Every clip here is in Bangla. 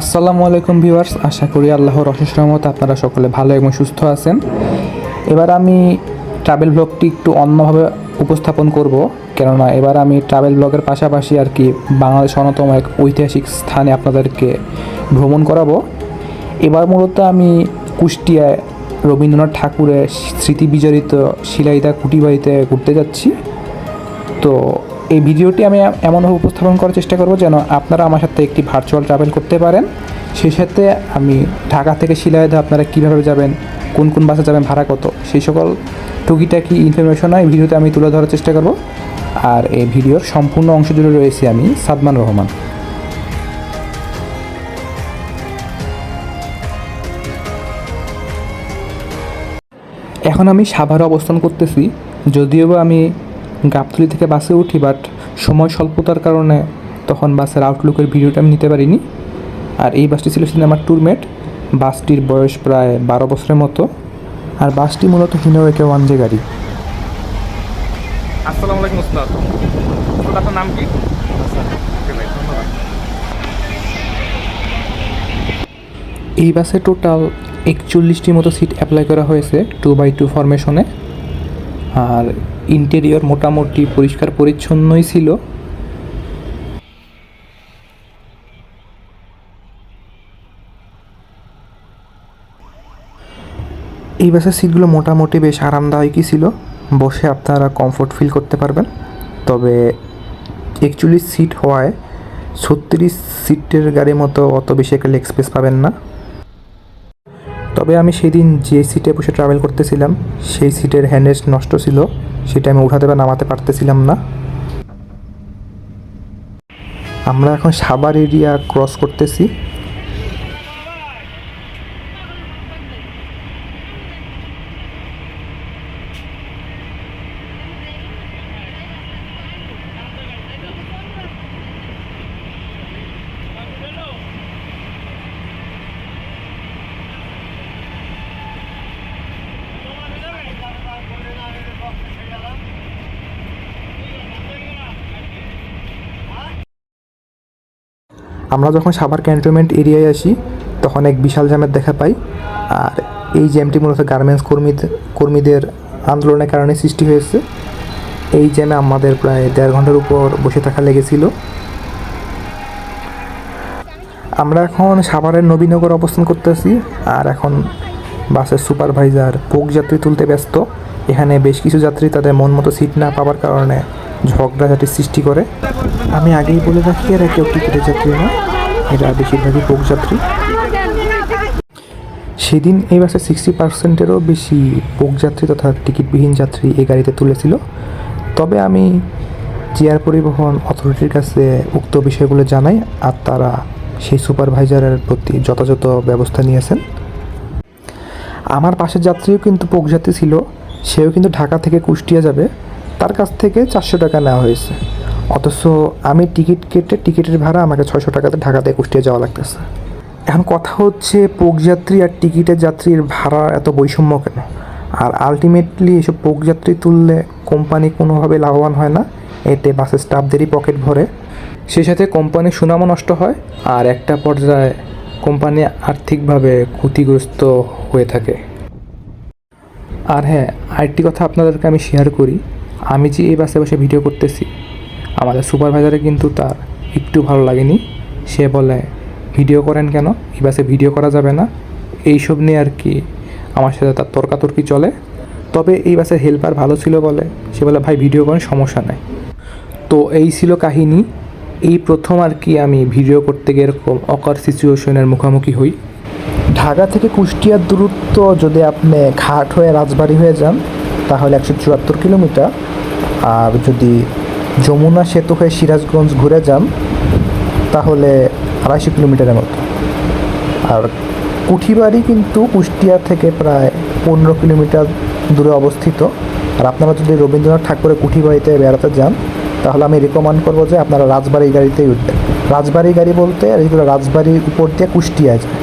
আসসালামু আলাইকুম ভিউয়ার্স, আশা করি আল্লাহর অশেষ রহমত আপনারা সকলে ভালো এবং সুস্থ আছেন। এবার আমি ট্রাভেল ব্লগটি একটু অন্যভাবে উপস্থাপন করব, কেননা এবার আমি ট্রাভেল ব্লগের পাশাপাশি আর কি বাংলাদেশ অন্যতম এক ঐতিহাসিক স্থানে আপনাদেরকে ভ্রমণ করাবো। এবার মূলত আমি কুষ্টিয়ায় রবীন্দ্রনাথ ঠাকুরের স্মৃতি বিজড়িত শিলাইদা কুটিবাড়িতে ঘুরতে যাচ্ছি। তো এই ভিডিওটি আমি এমনভাবে উপস্থাপন করার চেষ্টা করব যেন আপনারা আমার সাথে একটি ভার্চুয়াল ট্রাভেল করতে পারেন। সেই সাথে আমি ঢাকা থেকে শিলাইদা আপনারা কীভাবে যাবেন, কোন কোন বাসে যাবেন, ভাড়া কত, সেই সকল টুকিটাকি ইনফরমেশন এই ভিডিওতে আমি তুলে ধরার চেষ্টা করব। আর এই ভিডিওর সম্পূর্ণ অংশ জুড়ে রয়েছে আমি সাদমান রহমান। এখন আমি সাভারে অবস্থান করতেছি, যদিও বা আমি গাবতলি থেকে বাসে উঠি বাট সময় স্বল্পতার কারণে তখন বাসের আউটলুকের ভিডিওটা আমি নিতে পারিনি। আর এই বাসটি ছিল সিনেমার ট্যুরমেট বাসটির বয়স প্রায় বারো বছরের মতো। আর বাসটি মূলত হিনো একে ওয়ান জে গাড়ি। আসসালামু আলাইকুম উস্তাদ। উস্তাদ আপনার নাম কি? ওকে ভাই ধন্যবাদ। এই বাসে টোটাল একচল্লিশটি মতো সিট অ্যাপ্লাই করা হয়েছে টু বাই টু ফরমেশনে আর ইন্টেরিয়র মোটামুটি পরিষ্কার পরিচ্ছন্নই ছিল। এই বাসের সিটগুলো মোটামুটি বেশ আরামদায়কই ছিল। বসে আপনারা কমফোর্ট ফিল করতে পারবেন। তবে একচল্লিশ সিট হওয়ায় ছত্রিশ সিটের গাড়ির মতো অত বেশি একটা লেগ স্পেস পাবেন না। তবে আমি সেদিন যে সিটে বসে ট্রাভেল করতেছিলাম, সেই সিটের হ্যান্ডেস্ট নষ্ট ছিল, সেটা আমি উঠাতে বা নামাতে পারতেছিলাম না। আমরা এখন সাবার এরিয়া ক্রস করতেছি। আমরা যখন সাভার ক্যান্টনমেন্ট এরিয়ায় আসি, তখন এক বিশাল জ্যামের দেখা পাই। আর এই জ্যামটি মূলত গার্মেন্টস কর্মীদের কর্মীদের আন্দোলনের কারণে সৃষ্টি হয়েছে। এই জ্যামে আমাদের প্রায় দেড় ঘণ্টার উপর বসে থাকা লেগেছিল। আমরা এখন সাভারের নবীনগর অবস্থান করতেছি। আর এখন বাসের সুপারভাইজার পোক যাত্রী তুলতে ব্যস্ত। এখানে বেশ কিছু যাত্রী তাদের মন মতো সিট না পাওয়ার কারণে ঝগড়াঝাটির সৃষ্টি করে। আমি আগেই বলে রাখি, এরা কেউ টিকিটের যাত্রী না এরা বেশিরভাগই যাত্রী সেদিন এই বাসে সিক্সটি পার্সেন্টেরও বেশি যাত্রী তথা টিকিটবিহীন যাত্রী এই গাড়িতে তুলেছিল। তবে আমি চেয়ার পরিবহন অথরিটির কাছে উক্ত বিষয়গুলো জানাই, আর তারা সেই সুপারভাইজারের প্রতি যথাযথ ব্যবস্থা নিয়েছেন। আমার পাশের যাত্রীও কিন্তু যাত্রী ছিল, সেও কিন্তু ঢাকা থেকে কুষ্টিয়া যাবে। তার কাছ থেকে চারশো টাকা নেওয়া হয়েছে। অথচ আমি টিকিট কেটে, টিকিটের ভাড়া আমাকে ছয়শো টাকাতে ঢাকা থেকে কুষ্টিয়া যাওয়া লাগতেছে। এখন কথা হচ্ছে যাত্রী আর টিকিটের যাত্রীর ভাড়া এত বৈষম্য কেন? আর আলটিমেটলি এসব যাত্রী তুললে কোম্পানি কোনোভাবে লাভবান হয় না? এতে বাসের স্টাফদেরই পকেট ভরে। সেই সাথে কোম্পানির সুনামও নষ্ট হয় আর একটা পর্যায়ে কোম্পানি আর্থিকভাবে ক্ষতিগ্রস্ত হয়ে থাকে। আর হ্যাঁ আরেকটি কথা আপনাদেরকে আমি শেয়ার করি। আমি যে এই বাসে বসে ভিডিও করতেছি, আমাদের সুপারভাইজারে কিন্তু তার একটু ভালো লাগেনি। সে বলে, ভিডিও করেন কেন? এই বাসে ভিডিও করা যাবে না। এইসব নিয়ে আর কি আমার সাথে তার তর্কাতর্কি চলে। তবে এই বাসের হেল্পার ভালো ছিল বলে সে বলে, ভাই, ভিডিও করেন, সমস্যা নেই। তো এই ছিল কাহিনী। এই প্রথম আর কি আমি ভিডিও করতে গিয়ে এরকম অকার সিচুয়েশনের মুখোমুখি হই। ঢাকা থেকে কুষ্টিয়ার দূরত্ব যদি আপনি ঘাট হয়ে রাজবাড়ি হয়ে যান তাহলে একশো চুয়াত্তর কিলোমিটার। আর যদি যমুনা সেতু হয়ে সিরাজগঞ্জ ঘুরে যান, তাহলে আড়াইশো কিলোমিটারের মতো। আর কুঠিবাড়ি কিন্তু কুষ্টিয়া থেকে প্রায় পনেরো কিলোমিটার দূরে অবস্থিত। আর আপনারা যদি রবীন্দ্রনাথ ঠাকুরের কুঠিবাড়িতে বেড়াতে যান, তাহলে আমি রেকমেন্ড করব যে আপনারা রাজবাড়ি গাড়িতেই উঠবেন। রাজবাড়ি গাড়ি বলতে এইগুলো রাজবাড়ির উপর দিয়ে কুষ্টিয়া যায়।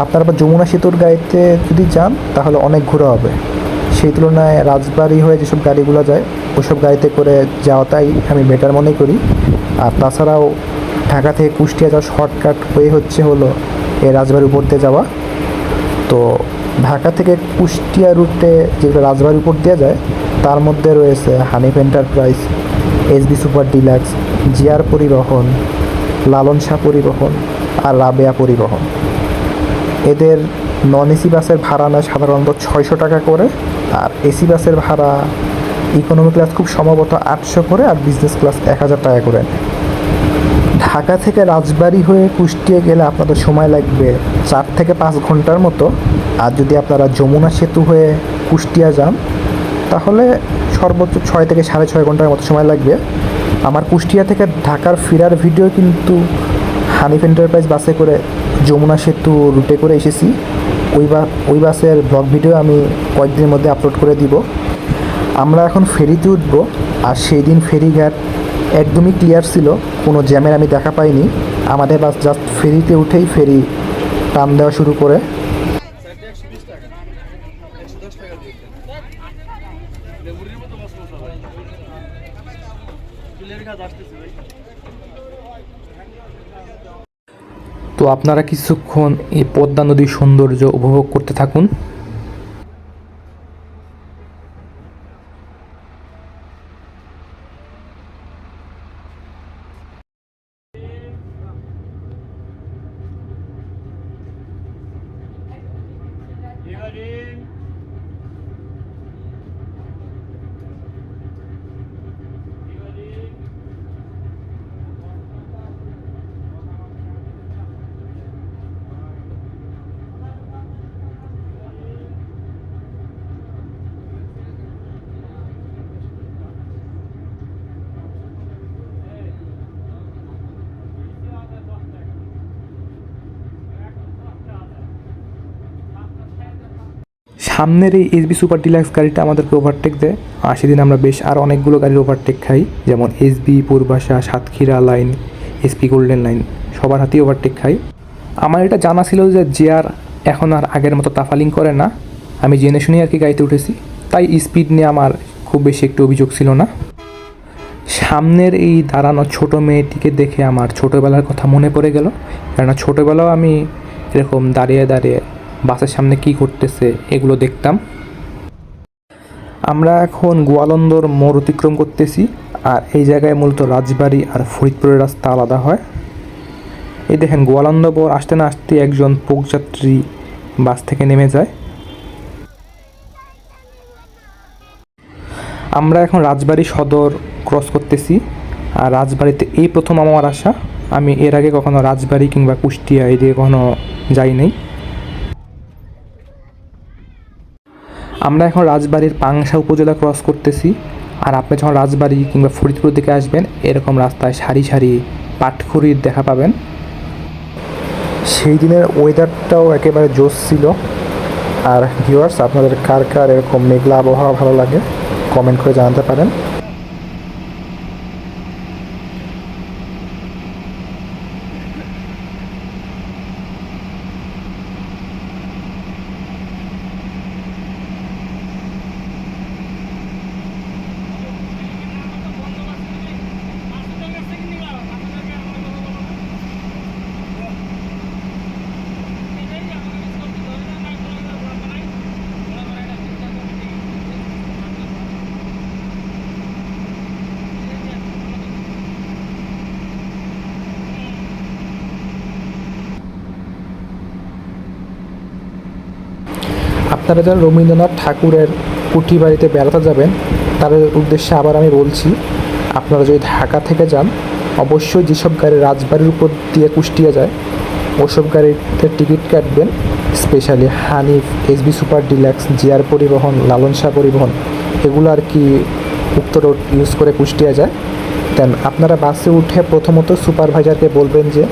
আপনারা যমুনা সেতুর গাড়িতে যদি যান, তাহলে অনেক ঘোরা হবে। সেই তুলনায় রাজবাড়ি হয়ে যেসব গাড়িগুলো যায়, ওসব গাড়িতে করে যাওয়াটাই আমি বেটার মনে করি। আর তাছাড়াও ঢাকা থেকে কুষ্টিয়া যাওয়া শর্টকাট হয়ে হচ্ছে হলো এই রাজবাড়ির উপর দিয়ে যাওয়া। তো ঢাকা থেকে কুষ্টিয়া রুটে যেগুলো রাজবাড়ির উপর দিয়ে যায়, তার মধ্যে রয়েছে Hanif enterprise SB super deluxe GR পরিবহন, লালন শাহ পরিবহন আর রাবেয়া পরিবহন। এদের নন এসি বাসের ভাড়া নেয় সাধারণত ছয়শো টাকা করে। এসি বাসের ভাড়া ইকোনমি ক্লাস খুব সম্ভবত আটশো করে আর বিজনেস ক্লাস এক হাজার টাকা করে। ঢাকা থেকে রাজবাড়ি হয়ে কুষ্টিয়া গেলে আপনাদের সময় লাগবে চার থেকে পাঁচ ঘণ্টার মতো। আর যদি আপনারা যমুনা সেতু হয়ে কুষ্টিয়া যান, তাহলে সর্বোচ্চ ছয় থেকে সাড়ে ছয় ঘণ্টার মতো সময় লাগবে। আমার কুষ্টিয়া থেকে ঢাকার ফেরার ভিডিও কিন্তু হানিফ এন্টারপ্রাইজ বাসে করে যমুনা সেতু রুটে করে এসেছি। ওই বা, ওই বাসের ব্লগ ভিডিও আমি কয়েকদিনের মধ্যে আপলোড করে দিব। আমরা এখন ফেরিতে উঠব, আর সেই দিন ফেরিঘাট একদমই ক্লিয়ার ছিল, কোনো জ্যামের আমি দেখা পাইনি। আমাদের বাস জাস্ট ফেরিতে উঠেই ফেরি টান দেওয়া শুরু করে চারটে একশো বিশ টাকা একশো দশ টাকা দিয়েছেন লেবুরির মতো মাছ মশলা ভাই চুলের কাজ আসতেছে ভাই তো আপনারা কিছুক্ষণ এই পদ্মা নদীর সৌন্দর্য উপভোগ করতে থাকুন। সামনের এই এসবি সুপার ডিলাক্স গাড়িটা আমাদেরকে ওভারটেক দেয়। আর সেদিন আমরা বেশ আর অনেকগুলো গাড়ির ওভারটেক খাই, যেমন SB, Purbasha, Satkhira line SP golden line সবার হাতেই ওভারটেক খাই। আমার এটা জানা ছিল যে জিয়ার এখন আর আগের মতো তাফালিং করে না। আমি জেনে শুনে আর কি গাড়িতে উঠেছি। তাই স্পিড নিয়ে আমার খুব বেশি একটু অভিযোগ ছিল না। সামনের এই দাঁড়ানো ছোট মেয়েটিকে দেখে আমার ছোটোবেলার কথা মনে পড়ে গেল। কেননা ছোটোবেলাও আমি এরকম দাঁড়িয়ে দাঁড়িয়ে বাসের সামনে কি করতেছে এগুলো দেখতাম। আমরা এখন গোয়ালন্দর মোড় অতিক্রম করতেছি, আর এই জায়গায় মূলত রাজবাড়ি আর ফরিদপুরের রাস্তা আলাদা হয়। এই দেখেন, গোয়ালন্দ মোড় আসতে না আসতে একজন পোকযাত্রী বাস থেকে নেমে যায়। আমরা এখন রাজবাড়ি সদর ক্রস করতেছি, আর রাজবাড়িতে এই প্রথম আমার আসা আমি এর আগে কখনো রাজবাড়ি কিংবা কুষ্টিয়া এই দিকে কখনো যাই নাই। আমরা এখন রাজবাড়ির পাংশা উপজেলা ক্রস করতেছি। আর আপনি যখন রাজবাড়ি কিংবা ফরিদপুর দিকে আসবেন, এরকম রাস্তায় সারি সারি পাটখুরির দেখা পাবেন। সেই দিনের ওয়েদারটাও একেবারে জোশ ছিল। আর ভিউয়ার্স আপনাদের কার কার এরকম মেঘলা আবহাওয়া ভালো লাগে কমেন্ট করে জানাতে পারেন। আপনারা যারা রবীন্দ্রনাথ ঠাকুরের কুঠি বাড়িতে বেড়াতে যাবেন। তাদের উদ্দেশ্যে আবার আমি বলছি, আপনারা যদি ঢাকা থেকে যান, অবশ্যই যেসব গাড়ি রাজবাড়ির উপর দিয়ে কুষ্টিয়া যায়, ওসব গাড়িতে টিকিট কাটবেন। Specially Hanif SB super deluxe, GR পরিবহন, লালন শাহ পরিবহন, এগুলো আর কি উক্ত রোড ইউজ করে কুষ্টিয়া যায়। দেন আপনারা বাসে উঠে প্রথমত সুপারভাইজারকে বলবেন যে,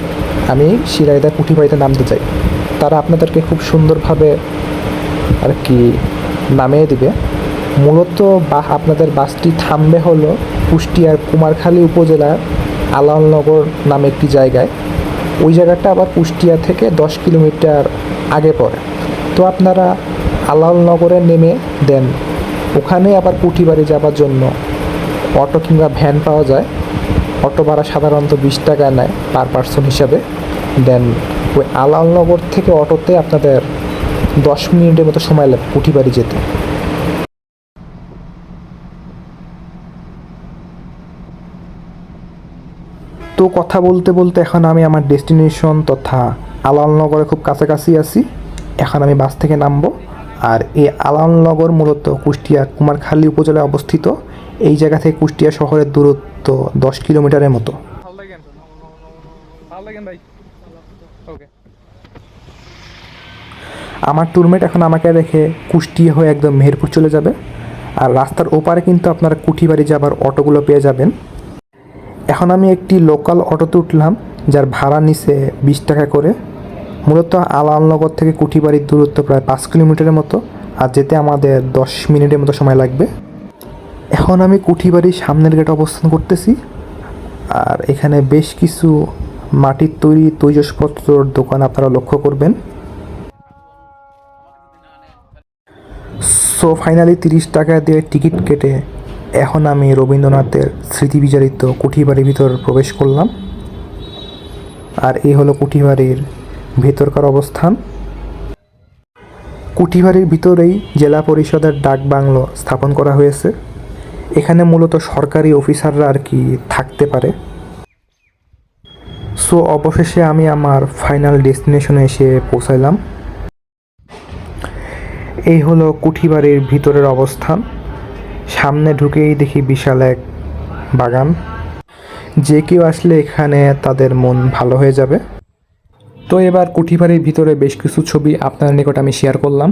আমি শিরাইদা কুঠি বাড়িতে নামতে চাই। তারা আপনাদেরকে খুব সুন্দরভাবে আর কি নামিয়ে দিবে। মূলত বা আপনাদের বাসটি থামবে হলো কুষ্টিয়ার কুমারখালী উপজেলার আলালনগর নামে একটি জায়গায়। ওই জায়গাটা আবার কুষ্টিয়া থেকে দশ কিলোমিটার আগে পড়ে। তো আপনারা আলালনগরে নেমে দেন। ওখানে আবার পুঁঠিবাড়ি যাবার জন্য অটো কিংবা ভ্যান পাওয়া যায়। অটো ভাড়া সাধারণত বিশ টাকা নেয় পার পার্সন হিসাবে। দেন ওই আলালনগর থেকে অটোতে আপনাদের দশ মিনিটের মতো সময় লাগবে কুঠিবাড়ি যেতে। তো কথা বলতে বলতে এখন আমি আমার ডেস্টিনেশন তথা আলালনগরে খুব কাছাকাছি আছি। এখন আমি বাস থেকে নামবো। আর এই আলালনগর মূলত কুষ্টিয়া কুমারখালী উপজেলায় অবস্থিত। এই জায়গা থেকে কুষ্টিয়া শহরের দূরত্ব দশ কিলোমিটারের মতো। ভাই। আমার ট্যুরমেট এখন আমাকে দেখে কুষ্টিয়া হয়ে একদম মেহেরপুর চলে যাবে। আর রাস্তার ওপারে কিন্তু আপনারা কুঠিবাড়ি যাবার অটোগুলো পেয়ে যাবেন। এখন আমি একটি লোকাল অটোতে উঠলাম, যার ভাড়া নিছে বিশ টাকা করে। মূলত আলালনগর থেকে কুঠিবাড়ির দূরত্ব প্রায় পাঁচ কিলোমিটারের মতো, আর যেতে আমাদের দশ মিনিটের মতো সময় লাগবে। এখন আমি কুঠিবাড়ির সামনের গেটে অবস্থান করতেছি, আর এখানে বেশ কিছু মাটির তৈরি তৈজসপত্রর দোকান আপনারা লক্ষ্য করবেন। সো ফাইনালি তিরিশ টাকা দিয়ে টিকিট কেটে এখন আমি রবীন্দ্রনাথের স্মৃতি বিজড়িত কুঠিবাড়ির ভিতর প্রবেশ করলাম। আর এই হলো কুঠিবাড়ির ভেতরকার অবস্থান। কুঠিবাড়ির ভিতরেই জেলা পরিষদের ডাক বাংলো স্থাপন করা হয়েছে। এখানে মূলত সরকারি অফিসাররা আর কি থাকতে পারে। সো অবশেষে আমি আমার ফাইনাল ডেস্টিনেশনে এসে পৌঁছাইলাম। এই হলো কুঠিবাড়ির ভিতরের অবস্থান। সামনে ঢুকেই দেখি বিশাল এক বাগান। যে কেউ আসলে এখানে তাদের মন ভালো হয়ে যাবে। তো এবার কুঠিবাড়ির ভিতরে বেশ কিছু ছবি আপনার নিকট আমি শেয়ার করলাম।